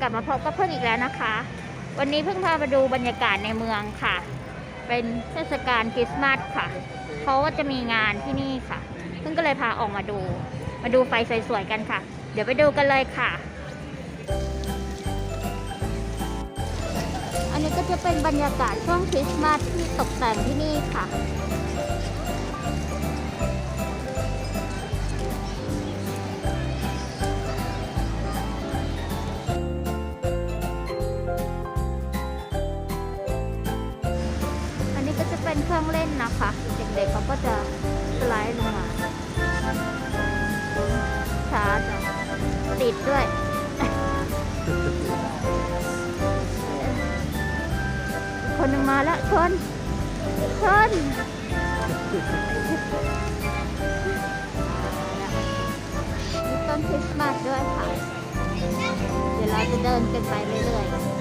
กลับมาพบกับเพื่อีกแล้วนะคะ วันนี้เพิ่งพามาดูบรรยากาศในเมืองค่ะ เป็นเทศกาลคริสต์มาสค่ะเขาก็จะมีงานที่นี่ค่ะ เพิ่งก็เลยพาออกมาดู มาดูไฟสวยๆกันค่ะ เดี๋ยวไปดูกันเลยค่ะ อันนี้ก็จะเป็นบรรยากาศช่วงคริสต์มาสที่ตกแต่งที่นี่ค่ะ ติดด้วย คนหนึ่งมาแล้วชนชนมีต้นคริสต์มาสด้วยค่ะ เดี๋ยวเราจะเดินกันไปเรื่อยๆ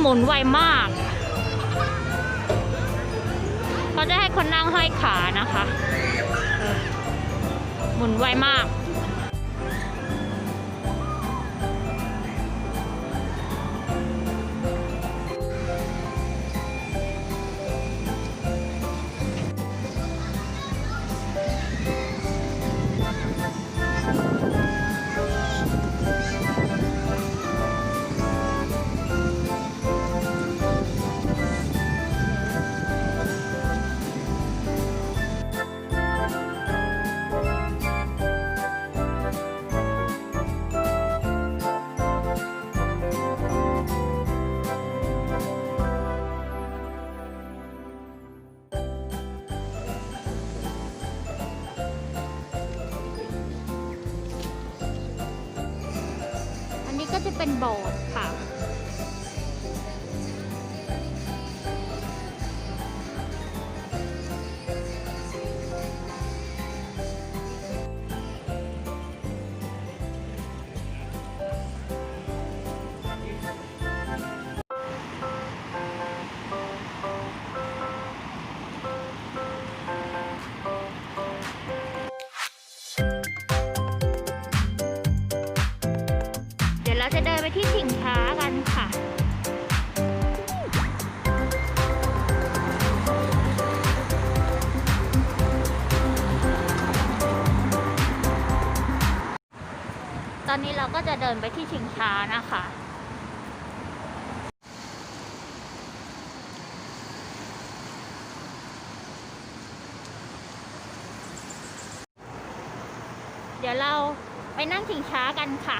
หมุนไวมากเขาจะให้คนนั่งห้อยขานะคะ หมุนไวมาก ก็จะเป็นโบสถ์ค่ะ ที่ชิงช้ากันค่ะตอนนี้เราก็จะเดินไปที่ชิงช้านะคะ เดี๋ยวเราไปนั่งชิงช้ากันค่ะ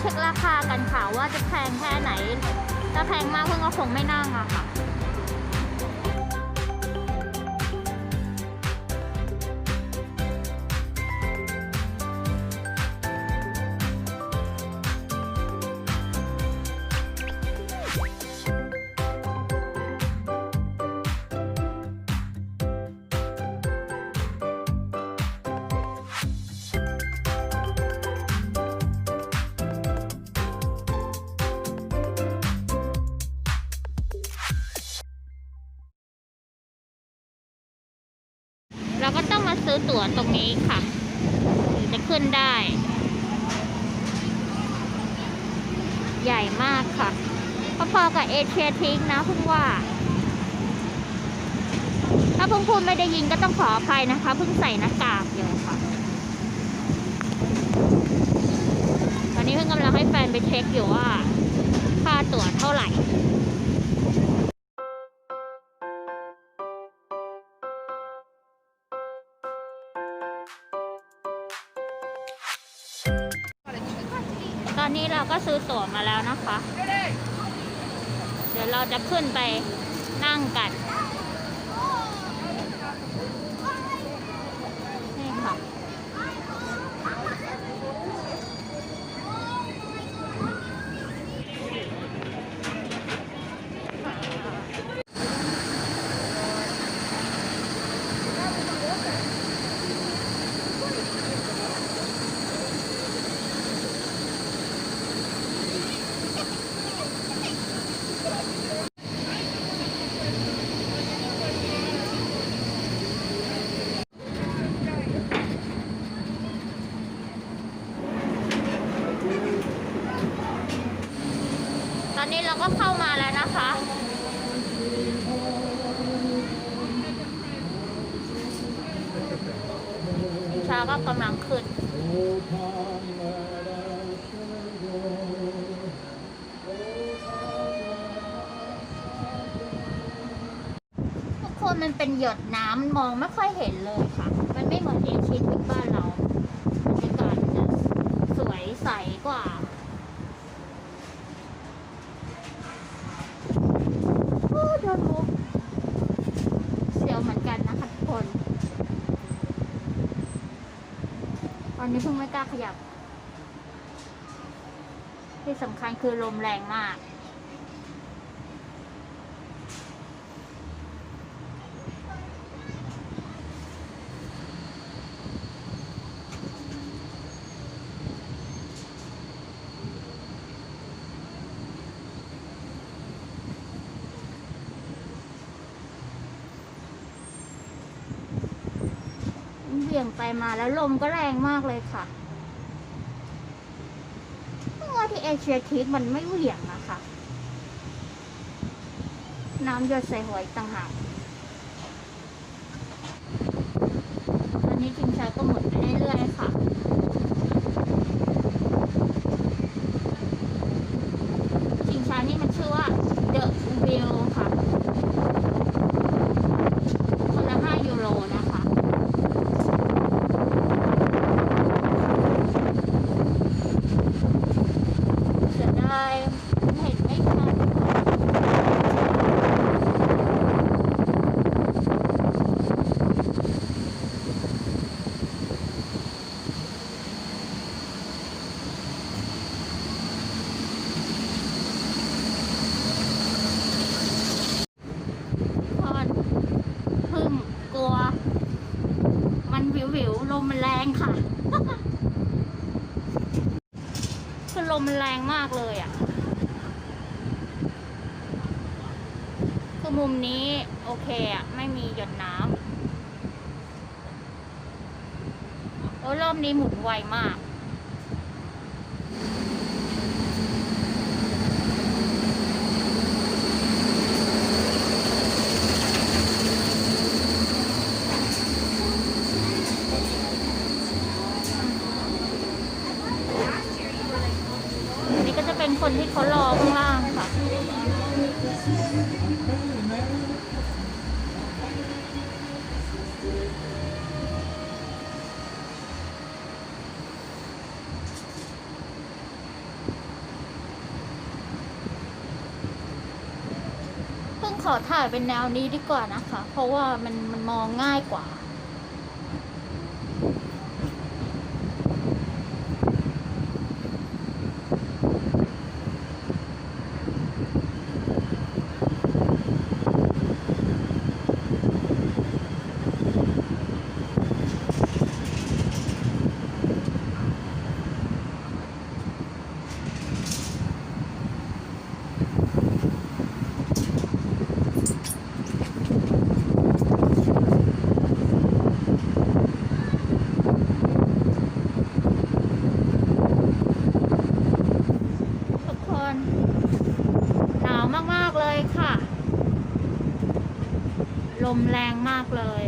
เช็คราคากันค่ะว่าจะแพงแค่ไหนถ้าแพงมากเพื่อนก็คงไม่นั่งอะค่ะ เราก็ต้องมาซื้อตั๋วตรงนี้ค่ะถึงจะขึ้นได้ ใหญ่มากค่ะพอๆกับเอเชียทิกนะเพิ่งว่า ถ้าเพิ่งพูดไม่ได้ยินก็ต้องขออภัยนะคะเพิ่งใส่หน้ากากอยู่ค่ะ ตอนนี้เพิ่งกำลังให้แฟนไปเช็คอยู่ว่า ค่าตั๋วเท่าไหร่ ตอนนี้เราก็ซื้อตั๋วมาแล้วนะคะ เดี๋ยวเราจะขึ้นไปนั่งกันค่ะ ตอ นี้เราก็เข้ามาแล้วนะคะ ช้าก็กำลังขึ้นทุกคนมันเป็นหยดน้ำมันมองไม่ค่อยเห็นเลยค่ะ มันไม่เหมือนเอเชียทิกบ้านเราบรรยากาศมันจะสวยใสกว่า โอ้โดนมุกเสียวเหมือนกันนะคะทุกคน ตอนนี้เพิ่งไม่กล้าขยับ ที่สำคัญคือลมแรงมาก ยงไปมาแล้วลมก็แรงมากเลยค่ะเมื่อที่เอเชียทีกมันไม่เหวี่ยงนะคะ น้ำหยดใส่หัวอีกต่างหากตอนนี้ชิงช้าก็หมุนไปเรื่อยๆค่ะ ชิงช้านี่มันชื่อว่า The Wheel ค่ะ คนละ5ยูโรนะคะ เสียดายเห็นไม่ชัดพอนพึ่งกลัว มัน วิววิวๆลมมันแรงค่ะคือลมมันแรงมากเลยอะคือมุมนี้โอเคอะ ไม่มีหยดน้ำโอ้รอบนี้หมุนไวมาก ขอถ่ายเป็นแนวนี้ดีกว่านะคะ เพราะว่ามันมันมองง่ายกว่า ต ล มแรงมากเลย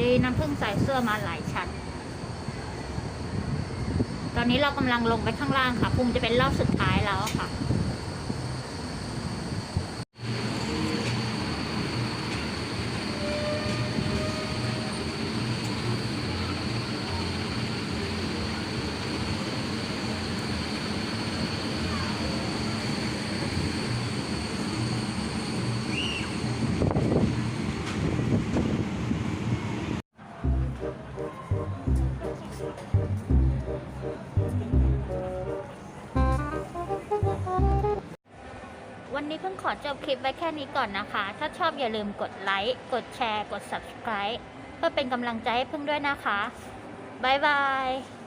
ดีน้ำพึ่งใส่เสื้อมาหลายชั้นตอนนี้เรากำลังลงไปข้างล่างค่ะ คงจะเป็นรอบสุดท้ายแล้วค่ะ อจบคลิปไว้แค่นี้ก่อนนะคะ ถ้าชอบอย่าลืมกดไลค์ กดแชร์ กด subscribe เพื่อเป็นกำลังใจให้เพิ่งด้วยนะคะ บ๊ายบาย